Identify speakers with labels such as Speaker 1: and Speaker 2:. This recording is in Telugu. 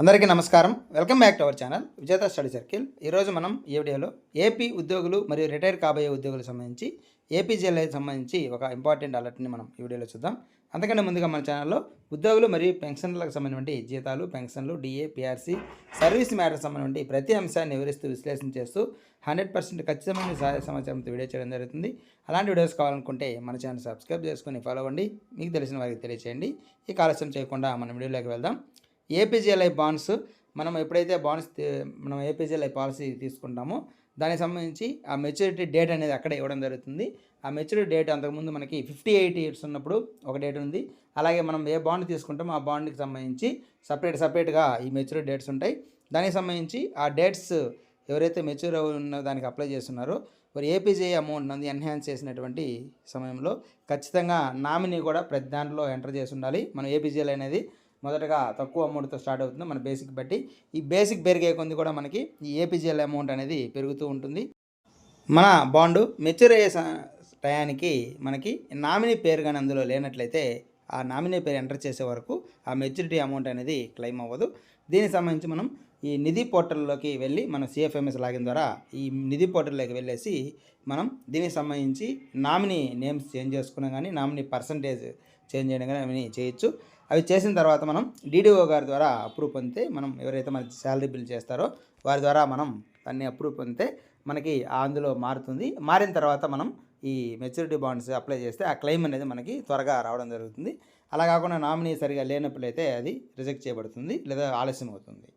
Speaker 1: అందరికీ నమస్కారం. Welcome back to our channel Vijetha study circle. ఈరోజు మనం ఈ వీడియోలో ఏపీ ఉద్యోగులు మరియు రిటైర్ కాబోయే ఉద్యోగులకు సంబంధించి ఏపీజీఎల్ఐకి సంబంధించి ఒక ఇంపార్టెంట్ అలర్ట్ని మనం ఈ వీడియోలో చూద్దాం. అంతకంటే ముందుగా మన ఛానల్లో ఉద్యోగులు మరియు పెన్షన్లకు సంబంధించి జీతాలు పెన్షన్లు డిఏ పిఆర్సీ సర్వీస్ మ్యాటర్ సంబంధించి ప్రతి అంశాన్ని వివరిస్తూ విశ్లేషణ చేస్తూ హండ్రెడ్ పర్సెంట్ ఖచ్చితమైన సహాయ సమాచారంతో వీడియో చేయడం జరుగుతుంది. అలాంటి వీడియోస్ కావాలనుకుంటే మన ఛానల్ సబ్స్క్రైబ్ చేసుకుని ఫాలో అవ్వండి. మీకు తెలిసిన వారికి తెలియచేయండి. ఈ ఆలస్యం చేయకుండా మన వీడియోలోకి వెళ్దాం. ఏపీజీఎల్ఐ బాండ్స్ మనం ఎప్పుడైతే బాండ్స్ మనం ఏపీజీఎల్ఐ పాలసీ తీసుకుంటామో దానికి సంబంధించి ఆ మెచ్యూరిటీ డేట్ అనేది అక్కడే ఇవ్వడం జరుగుతుంది. ఆ మెచ్యూరిటీ డేట్ అంతకుముందు మనకి ఫిఫ్టీ ఎయిట్ ఇయర్స్ ఉన్నప్పుడు ఒక డేట్ ఉంది. అలాగే మనం ఏ బాండ్ తీసుకుంటామో ఆ బాండ్కి సంబంధించి సపరేట్ సపరేట్గా ఈ మెచ్యూరిటీ డేట్స్ ఉంటాయి. దానికి సంబంధించి ఆ డేట్స్ ఎవరైతే మెచ్యూర్ ఉన్న దానికి అప్లై చేస్తున్నారో మరి ఏపీజే అమౌంట్ నంది ఎన్హాన్స్ చేసినటువంటి సమయంలో ఖచ్చితంగా నామినీ కూడా ప్రతి దాంట్లో ఎంటర్ చేసి ఉండాలి. మనం ఏపీజేఎల్ అనేది మొదటగా తక్కువ అమౌంట్తో స్టార్ట్ అవుతుంది. మన బేసిక్ బట్టి ఈ బేసిక్ పెరిగే కొంది కూడా మనకి ఈ ఏపీజీఎల్ అమౌంట్ అనేది పెరుగుతూ ఉంటుంది. మన బాండు మెచ్యూర్ అయ్యే టయానికి మనకి నామినీ పేరు కానీ అందులో లేనట్లయితే ఆ నామినీ పేరు ఎంటర్ చేసే వరకు ఆ మెచ్యూరిటీ అమౌంట్ అనేది క్లెయిమ్ అవ్వదు. దీనికి సంబంధించి మనం ఈ నిధి పోర్టల్లోకి వెళ్ళి మనం సిఎఫ్ఎంఎస్ లాగిన్ ద్వారా ఈ నిధి పోర్టల్లోకి వెళ్ళేసి మనం దీనికి సంబంధించి నామినీ నేమ్స్ చేంజ్ చేసుకున్నా కానీ నామినీ పర్సంటేజ్ చేంజ్ చేయడం కానీ అవన్నీ చేయొచ్చు. అవి చేసిన తర్వాత మనం డీడీఓ గారి ద్వారా అప్రూవ్ పొందితే మనం ఎవరైతే మన శాలరీ బిల్ చేస్తారో వారి ద్వారా మనం దాన్ని అప్రూవ్ పొందితే మనకి అందులో మారుతుంది. మారిన తర్వాత మనం ఈ మెచ్యూరిటీ బాండ్స్ అప్లై చేస్తే ఆ క్లెయిమ్ అనేది మనకి త్వరగా రావడం జరుగుతుంది. అలా కాకుండా నామినీ సరిగా లేనప్పుడైతే అది రిజెక్ట్ చేయబడుతుంది లేదా ఆలస్యం అవుతుంది.